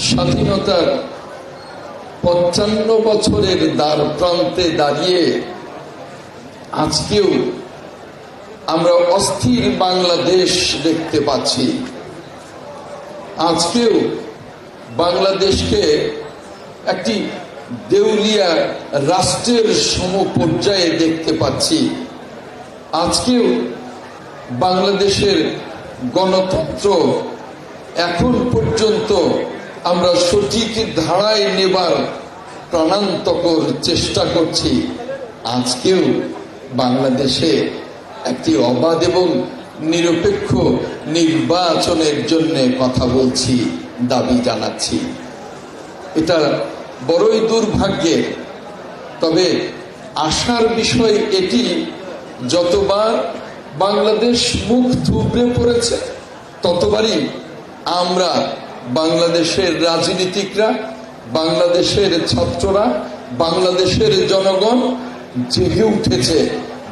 স্বাধীনতার পঞ্চান্ন বছরের দ্বার প্রান্তে দাঁড়িয়ে আজকেও আমরা অস্থির বাংলাদেশ দেখতে পাচ্ছি। আজকেও বাংলাদেশকে একটি দেউলিয়া রাষ্ট্রের সম পর্যায়ে দেখতে পাচ্ছি। আজকেও বাংলাদেশের গণতন্ত্র এখন পর্যন্ত আমরা সঠিক ধারায় নেবার প্রাণান্তকর চেষ্টা করছি। আজকেও বাংলাদেশে একটি অবাধ এবং নিরপেক্ষ নির্বাচনের জন্য কথা বলছি, দাবি জানাচ্ছি। এটা বড়ই দুর্ভাগ্যের। তবে আশার বিষয় এটি, যতবার বাংলাদেশ মুখ থুবড়ে পড়েছে, ততবারই আমরা বাংলাদেশের রাজনীতিকরা, বাংলাদেশের ছাত্ররা, বাংলাদেশের জনগণ জেগে উঠেছে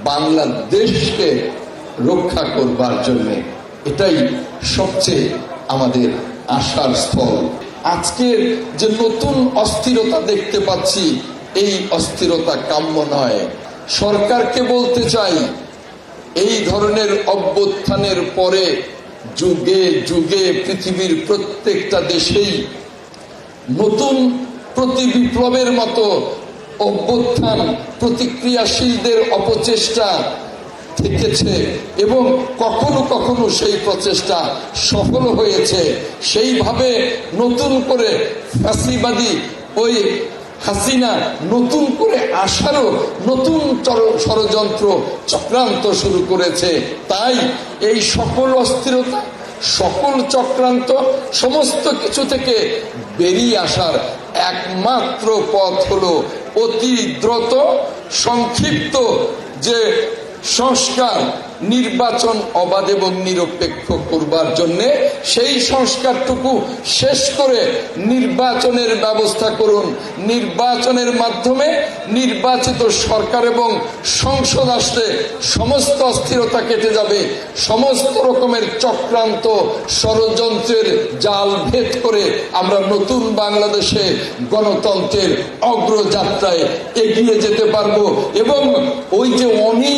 বাংলাদেশকে রক্ষা করবার জন্য। এটাই সবচেয়ে আমাদের আশার স্থল। আজকের যে নতুন অস্থিরতা দেখতে পাচ্ছি, এই অস্থিরতা কাম্য নয়। সরকারকে বলতে চাই, এই ধরনের অভ্যুত্থানের পরে যুগে যুগে পৃথিবীর প্রত্যেকটা দেশেই নতুন প্রতি বিপ্লবের মতো অভ্যুত্থান, প্রতিক্রিয়াশীলদের অপচেষ্টা থেকেছে এবং কখনো কখনো সেই প্রচেষ্টা সফল হয়েছে। সেইভাবে নতুন করে ফ্যাসিবাদী ওই হাসিনা নতুন করে আসারও নতুন ষড়যন্ত্র, চক্রান্ত শুরু করেছে। তাই এই সকল অস্থিরতা, সকল চক্রান্ত, সমস্ত কিছু থেকে বেরিয়ে আসার একমাত্র পথ হলো অতি দ্রুত, সংক্ষিপ্ত যে সংস্কার, নির্বাচন অবাধ এবং নিরপেক্ষ করবার জন্য সেই সংস্কারটুকু শেষ করে নির্বাচনের ব্যবস্থা করুন। নির্বাচনের মাধ্যমে নির্বাচিত সরকার এবং সংসদ আসলে সমস্ত অস্থিরতা কেটে যাবে। সমস্ত রকমের চক্রান্ত ষড়যন্ত্রের জাল ভেদ করে আমরা নতুন বাংলাদেশে গণতন্ত্রের অগ্রযাত্রায় এগিয়ে যেতে পারব এবং ওই যে অনেক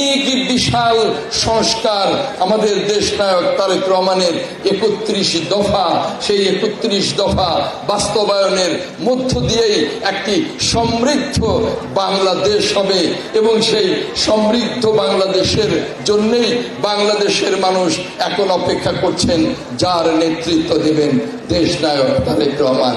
বিশাল সংস্কার আমাদের দেশ নায়ক তারেক রহমানের একত্রিশ দফা, সেই একত্রিশ দফা বাস্তবায়নের মধ্য দিয়েই একটি সমৃদ্ধ বাংলাদেশ হবে এবং সেই সমৃদ্ধ বাংলাদেশের জন্যেই বাংলাদেশের মানুষ এখন অপেক্ষা করছেন, যার নেতৃত্ব দেবেন দেশ নায়ক তারেক রহমান।